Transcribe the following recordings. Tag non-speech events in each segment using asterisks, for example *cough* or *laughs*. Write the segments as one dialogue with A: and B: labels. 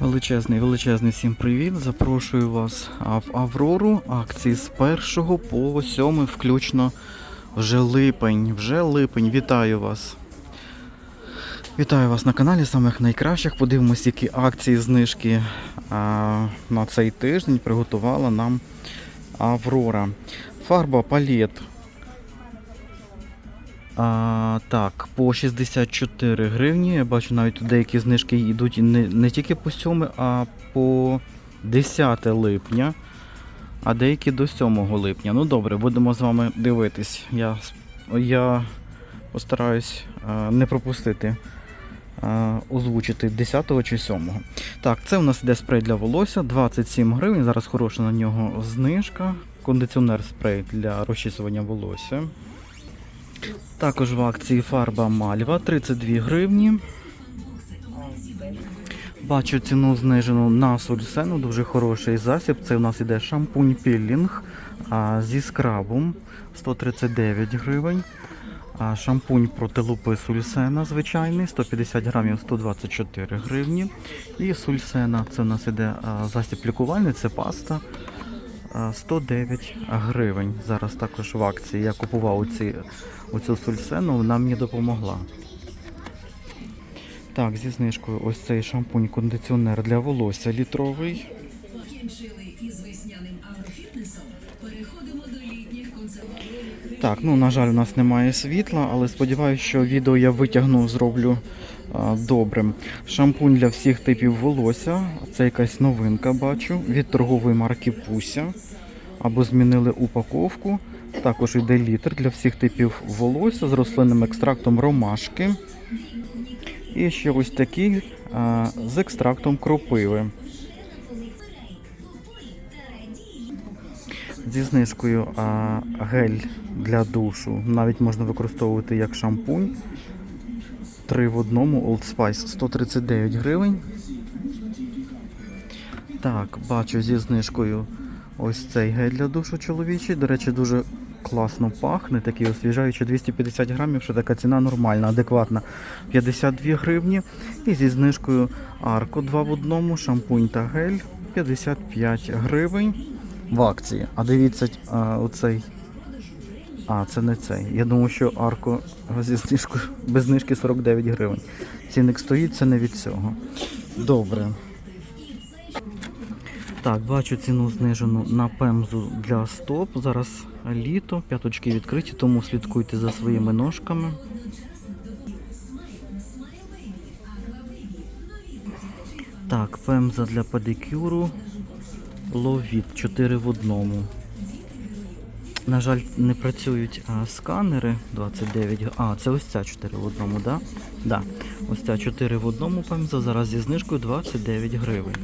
A: Величезний, величезний всім привіт. Запрошую вас в Аврору. Акції з 1 по 7 включно вже липень. Вже липень. Вітаю вас. Вітаю вас на каналі самих найкращих. Подивимось, які акції знижки а, на цей тиждень приготувала нам Аврора. Фарба палет. А, так, по 64 гривні. Я бачу, навіть деякі знижки йдуть не, не тільки по 7, а по 10 липня, а деякі до 7 липня. Ну добре, будемо з вами дивитись. Я, я постараюсь а, не пропустити. а, Озвучити 10 чи 7. Так, це у нас іде спрей для волосся 27 гривень. Зараз хороша на нього знижка. Кондиціонер спрей для розчісування волосся. Також в акції фарба Мальва 32 гривні. Бачу ціну знижену на сульсену, дуже хороший засіб. Це у нас іде шампунь пілінг а, зі скрабом 139 гривень. А, шампунь проти лупи сульсена звичайний 150 грамів 124 гривні. І сульсена це у нас іде а, засіб лікувальний, це паста. 109 гривень. Зараз також в акції. Я купував оці, оцю сульсену, вона мені допомогла. Так, зі знижкою ось цей шампунь-кондиціонер для волосся літровий. Так, ну на жаль, у нас немає світла, але сподіваюся, що відео я витягну, зроблю а, добрим. Шампунь для всіх типів волосся. Це якась новинка, бачу. Від торгової марки Пуся. Або змінили упаковку. Також йде літр для всіх типів волосся з рослинним екстрактом ромашки. І ще ось такий а, з екстрактом кропиви. Зі знижкою а, гель для душу навіть можна використовувати як шампунь. Три в одному Old Spice 139 гривень. Так, бачу зі знижкою ось цей гель для душу чоловічий. До речі, дуже класно пахне, такий освіжаючий 250 грамів, що така ціна нормальна, адекватна. 52 гривні. І зі знижкою Арко 2 в одному, шампунь та гель 55 гривень в акції. А дивіться, а, оцей. А, це не цей. Я думав, що арко зі знижкою без знижки 49 гривень. Цінник стоїть, це не від цього. Добре. Так, бачу ціну знижену на пемзу для стоп. Зараз літо, п'яточки відкриті, тому слідкуйте за своїми ножками. Так, пемза для педикюру. Ловіт 4 в одному. На жаль, не працюють а, сканери 29. г- А, це ось ця 4 в одному, да? Да. Ось ця 4 в одному пемза зараз зі знижкою 29 гривень.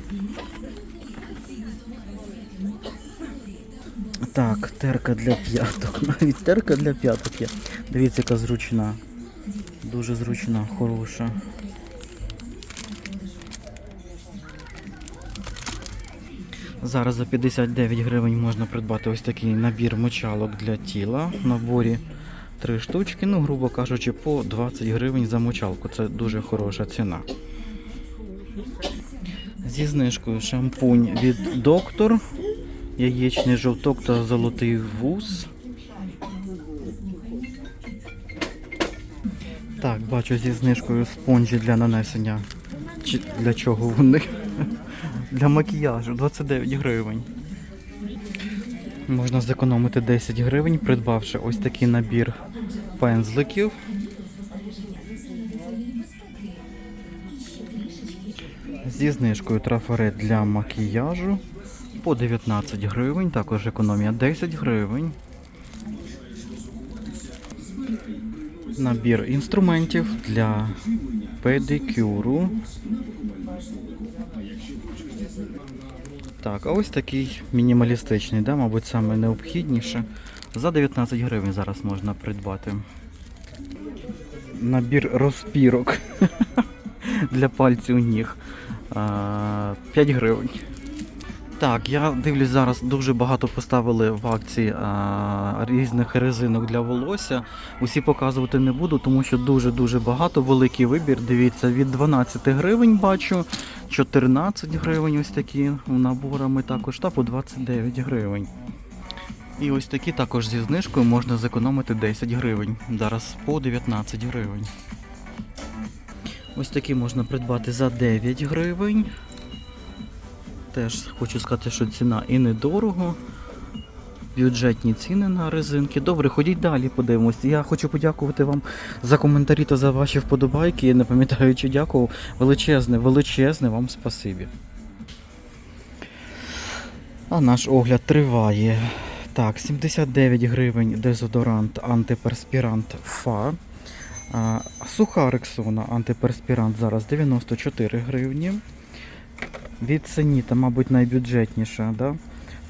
A: Так, терка для п'яток. *laughs* Навіть терка для п'яток є. Дивіться, яка зручна. Дуже зручна, хороша. Зараз за 59 гривень можна придбати ось такий набір мочалок для тіла. В наборі три штучки, ну, грубо кажучи, по 20 гривень за мочалку. Це дуже хороша ціна. Зі знижкою шампунь від доктор, яєчний жовток та золотий вуз. Так, бачу зі знижкою спонжі для нанесення. Чи для чого вони? *laughs* Для макіяжу 29 гривень. Можна зекономити 10 гривень, придбавши ось такий набір пензликів. Зі знижкою трафарет для макіяжу по 19 гривень, також економія 10 гривень. Набір інструментів для педикюру. Так, а ось такий мінімалістичний, да, мабуть, саме необхідніше. За 19 гривень зараз можна придбати. Набір розпірок *laughs* для пальців ніг. А, 5 гривень. Так, я дивлюсь зараз дуже багато поставили в акції а, різних резинок для волосся. Усі показувати не буду, тому що дуже-дуже багато, великий вибір. Дивіться, від 12 гривень бачу, 14 гривень ось такі наборами також, та по 29 гривень. І ось такі також зі знижкою можна зекономити 10 гривень. Зараз по 19 гривень. Ось такі можна придбати за 9 гривень. Теж хочу сказати, що ціна і недорого. Бюджетні ціни на резинки. Добре, ходіть далі, подивимось. Я хочу подякувати вам за коментарі та за ваші вподобайки. Я не пам'ятаю, чи дякував. Величезне, величезне вам спасибі. А наш огляд триває. Так, 79 гривень дезодорант антиперспірант ФА. Суха рексона антиперспірант зараз 94 гривні. Від Сеніта, мабуть, найбюджетніша, да?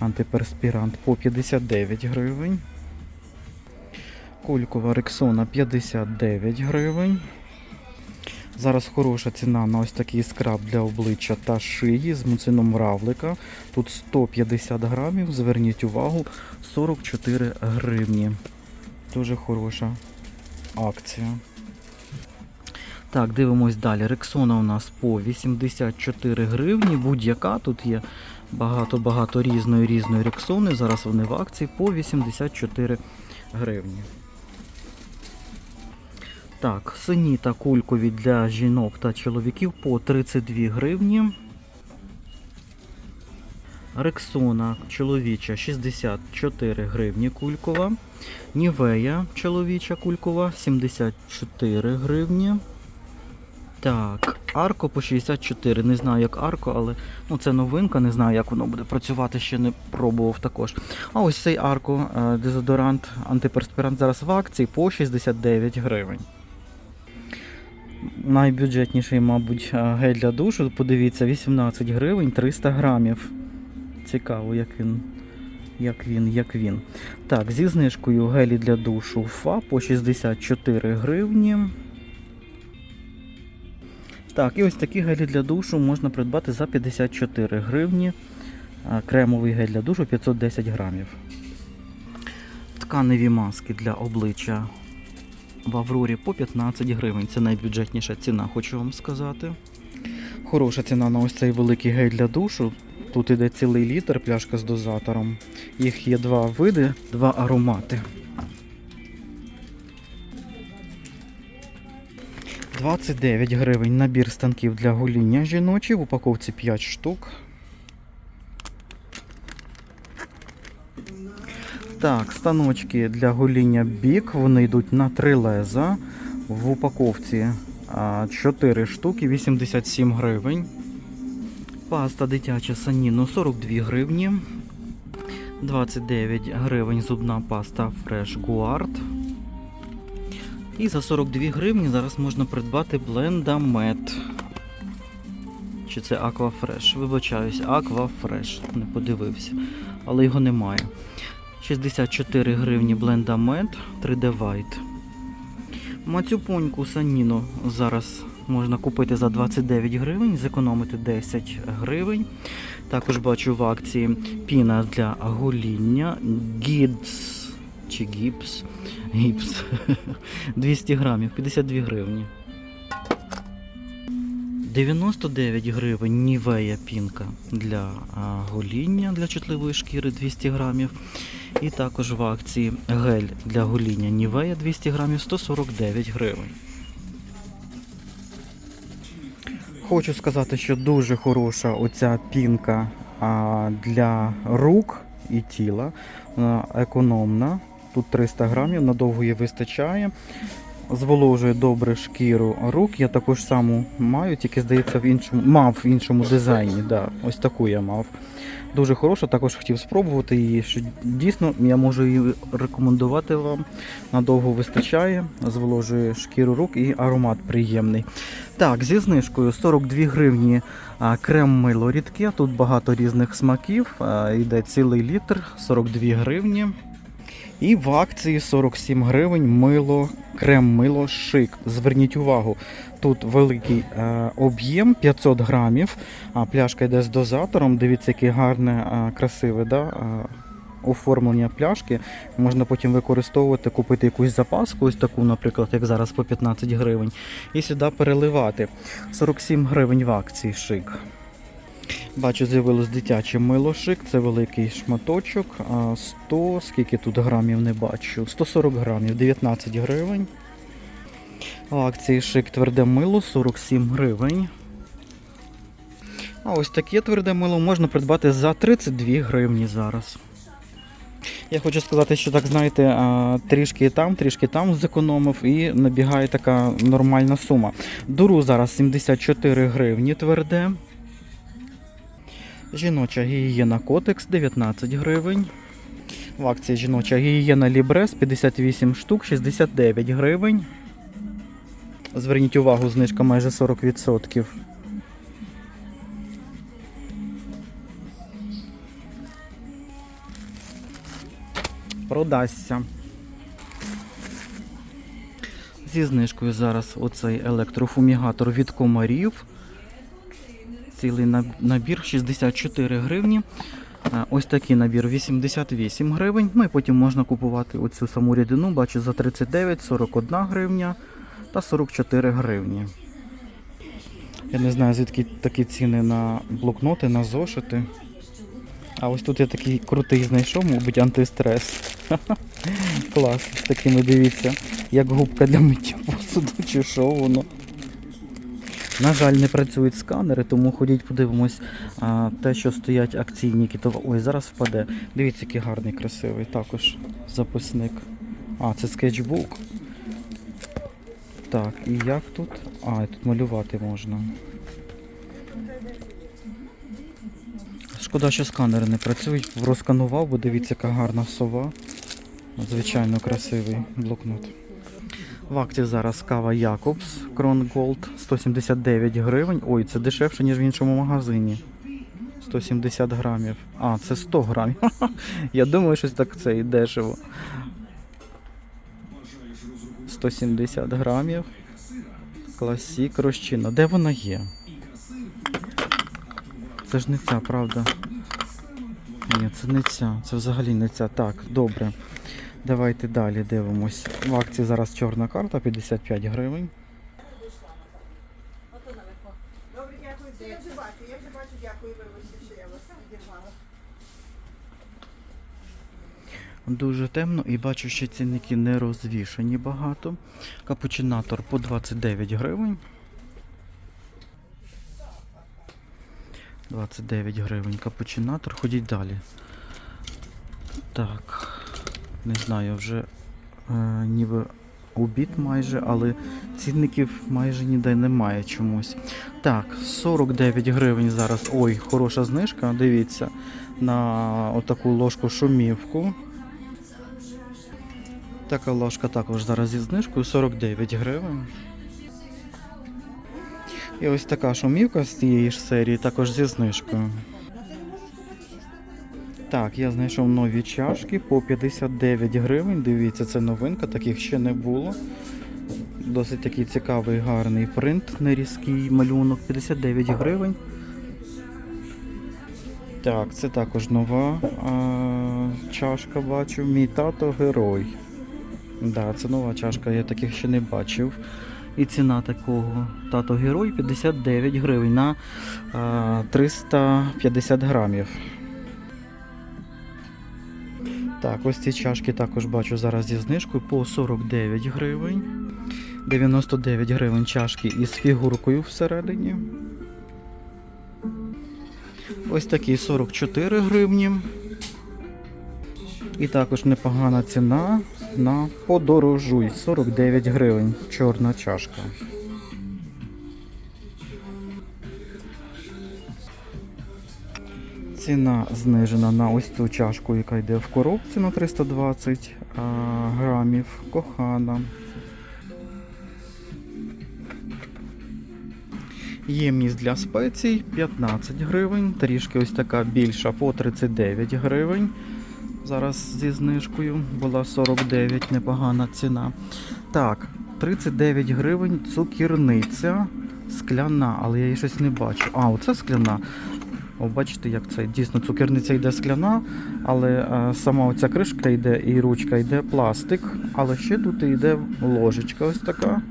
A: антиперспірант по 59 гривень. Кулькова рексона 59 гривень. Зараз хороша ціна на ось такий скраб для обличчя та шиї з муцином равлика. Тут 150 грамів, зверніть увагу, 44 гривні. Дуже хороша акція. Так, дивимось далі. Рексона у нас по 84 гривні. Будь-яка тут є багато-багато різної різної рексони. Зараз вони в акції по 84 гривні. Так, сині та кулькові для жінок та чоловіків по 32 гривні. Рексона чоловіча 64 гривні кулькова. Нівея чоловіча кулькова 74 гривні. Так, арко по 64. Не знаю, як арко, але ну, це новинка, не знаю, як воно буде працювати, ще не пробував також. А ось цей арко, е, дезодорант, антиперспірант зараз в акції по 69 гривень. Найбюджетніший, мабуть, е, гель для душу. Подивіться, 18 гривень 300 грамів. Цікаво, як він. Як він, як він. Так, зі знижкою гелі для душу ФА по 64 гривні. Так, і ось такі гелі для душу можна придбати за 54 гривні. Кремовий гель для душу 510 грамів. Тканеві маски для обличчя в Аврорі по 15 гривень. Це найбюджетніша ціна, хочу вам сказати. Хороша ціна на ось цей великий гель для душу. Тут іде цілий літр, пляшка з дозатором. Їх є два види, два аромати. 29 гривень набір станків для гоління жіночі, в упаковці 5 штук. Так, станочки для гоління бік, вони йдуть на 3 леза. В упаковці 4 штуки, 87 гривень. Паста дитяча саніно 42 гривні. 29 гривень зубна паста Fresh Guard. І за 42 гривні зараз можна придбати блендамет. Чи це Aquafresh? Вибачаюсь, Aquafresh. Не подивився. Але його немає. 64 гривні блендамет 3D White. Мацюпоньку Саніно зараз можна купити за 29 гривень, зекономити 10 гривень. Також бачу в акції піна для гоління. Гідс чи гіпс. Гіпс. 200 *laughs* грамів, 52 гривні. 99 гривень Нівея пінка для гоління для чутливої шкіри 200 грамів. І також в акції гель для гоління Нівея 200 грамів 149 гривень. Хочу сказати, що дуже хороша оця пінка для рук і тіла. Вона економна. Тут 300 грамів, надовго її вистачає. Зволожує добре шкіру рук. Я також саму маю, тільки здається, в іншому мав в іншому дизайні. Да, ось таку я мав. Дуже хороша, також хотів спробувати її. Що дійсно я можу її рекомендувати вам. Надовго вистачає, зволожує шкіру рук і аромат приємний. Так, зі знижкою 42 гривні крем мило рідке. Тут багато різних смаків. Йде цілий літр, 42 гривні. І в акції 47 гривень мило, крем мило шик. Зверніть увагу, тут великий е, об'єм 500 грамів, а пляшка йде з дозатором. Дивіться, яке гарне, е, красиве да, е, оформлення пляшки. Можна потім використовувати, купити якусь запаску, ось таку, наприклад, як зараз по 15 гривень, і сюди переливати. 47 гривень в акції шик. Бачу, з'явилось дитяче мило шик, це великий шматочок. 100, скільки тут грамів не бачу. 140 грамів, 19 гривень. Акції шик тверде мило 47 гривень. А ось таке тверде мило можна придбати за 32 гривні зараз. Я хочу сказати, що так, знаєте, трішки там, трішки там зекономив і набігає така нормальна сума. Дуру зараз 74 гривні тверде. Жіноча гігієна Котекс 19 гривень. В акції жіноча гігієна Лібрес 58 штук 69 гривень. Зверніть увагу, знижка майже 40%. Продасться. Зі знижкою зараз оцей електрофумігатор від комарів. Цілий наб- набір 64 гривні. Е, Ось такий набір 88 гривень. Ну і потім можна купувати оцю саму рідину, бачу, за 39, 41 гривня та 44 гривні. Я не знаю, звідки такі ціни на блокноти, на зошити. А ось тут я такий крутий знайшов, мабуть, антистрес. *laughs* Клас, з такими дивіться, як губка для миття посуду, чи що воно. На жаль, не працюють сканери, тому ходіть, подивимось а, те, що стоять акційники. То... Ой, зараз впаде. Дивіться, який гарний, красивий. Також записник. А, це скетчбук. Так, і як тут? А, і тут малювати можна. Шкода, що сканери не працюють. Розканував, бо дивіться, яка гарна сова. Звичайно красивий блокнот. В акції зараз кава Якобс Крон Голд 179 гривень. Ой, це дешевше, ніж в іншому магазині. 170 грамів. А, це 100 грамів. *laughs* Я думаю, щось так це і дешево. 170 грамів. Класік розчинна. Де вона є? Це ж не ця, правда? Ні, це не ця. Це взагалі не ця. Так, добре. Давайте далі дивимось. В акції зараз чорна карта 55 гривень.
B: Добре, дякую. Я вже бачу. Я вже бачу, дякую, вибачте, що я вас відірвала.
A: Дуже темно і бачу, що цінники не розвішені багато. Капучинатор по 29 гривень. 29 гривень капучинатор. Ходіть далі. Так. Не знаю, вже е, ніби обід майже, але цінників майже ніде немає чомусь. Так, 49 гривень зараз. Ой, хороша знижка, дивіться, на отаку ложку шумівку. Така ложка також зараз зі знижкою 49 гривень. І ось така шумівка з цієї ж серії також зі знижкою. Так, я знайшов нові чашки по 59 гривень. Дивіться, це новинка, таких ще не було. Досить такий цікавий, гарний принт, нерізкий малюнок, 59 гривень. Так, це також нова а, чашка бачу. Мій тато герой. Да, це нова чашка, я таких ще не бачив. І ціна такого тато герой 59 гривень на а, 350 грамів. Так, ось ці чашки також бачу зараз зі знижкою по 49 гривень. 99 гривень чашки із фігуркою всередині. Ось такі 44 гривні. І також непогана ціна на подорожуй 49 гривень. Чорна чашка. Ціна знижена на ось цю чашку, яка йде в коробці на 320 грамів. Кохана. Ємність для спецій 15 гривень. Трішки ось така більша по 39 гривень. Зараз зі знижкою була 49, непогана ціна. Так, 39 гривень цукірниця скляна, але я її щось не бачу. А, оце скляна. О, бачите, як це дійсно цукерниця йде скляна, але е, сама оця кришка йде і ручка йде пластик, але ще тут йде ложечка ось така.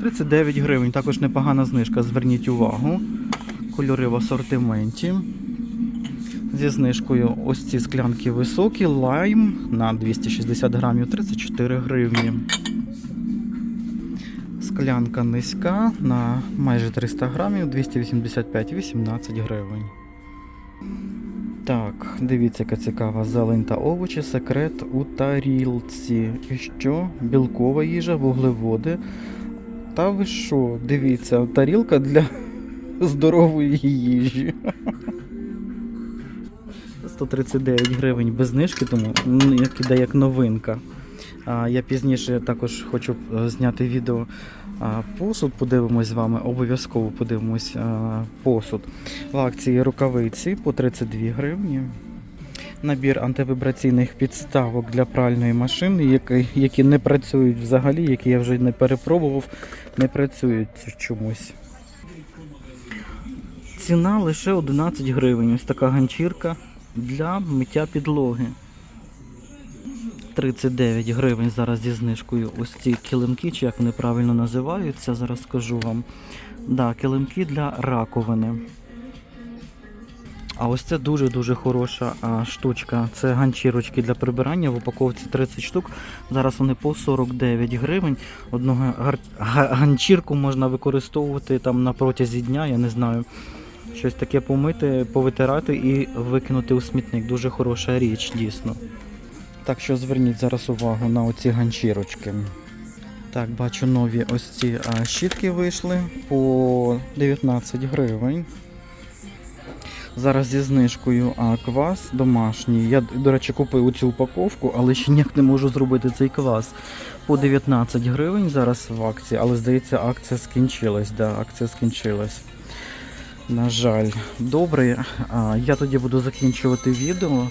A: 39 гривень, також непогана знижка, зверніть увагу. Кольори в асортименті. Зі знижкою ось ці склянки високі, лайм на 260 грамів 34 гривні. Склянка низька на майже 300 грамів 285 18 гривень. Так, дивіться, яка цікава зелень та овочі, секрет у тарілці. І що? Білкова їжа, вуглеводи. Та ви що, дивіться, тарілка для *laughs* здорової їжі. *laughs* 139 гривень без знижки, тому як іде як новинка. А, я пізніше також хочу е, зняти відео посуд, подивимось з вами, обов'язково подивимось а, посуд. В акції рукавиці по 32 гривні. Набір антивібраційних підставок для пральної машини, які, які не працюють взагалі, які я вже не перепробував, не працюють чомусь. Ціна лише 11 гривень. Ось така ганчірка для миття підлоги. 39 гривень зараз зі знижкою. Ось ці килимки, чи як вони правильно називаються, зараз скажу вам. Да, килимки для раковини. А ось це дуже-дуже хороша а, штучка. Це ганчірочки для прибирання в упаковці 30 штук. Зараз вони по 49 гривень. Одну гар- ганчірку можна використовувати там на протязі дня, я не знаю. Щось таке помити, повитирати і викинути у смітник. Дуже хороша річ, дійсно. Так що зверніть зараз увагу на оці ганчірочки. Так, бачу нові ось ці щітки вийшли по 19 гривень. Зараз зі знижкою а, квас домашній. Я, до речі, купив цю упаковку, але ще ніяк не можу зробити цей квас. По 19 гривень зараз в акції, але здається, акція скінчилась. Да, акція скінчилась. На жаль, добре. А, я тоді буду закінчувати відео,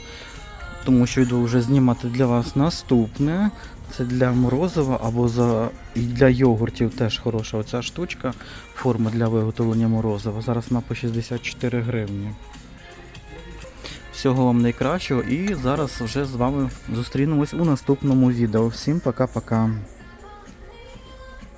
A: тому що йду вже знімати для вас наступне. Це для морозива або за і для йогуртів теж хороша оця штучка. Форма для виготовлення морозива. Зараз вона по 64 гривні. Всього вам найкращого і зараз вже з вами зустрінемось у наступному відео. Всім пока-пока.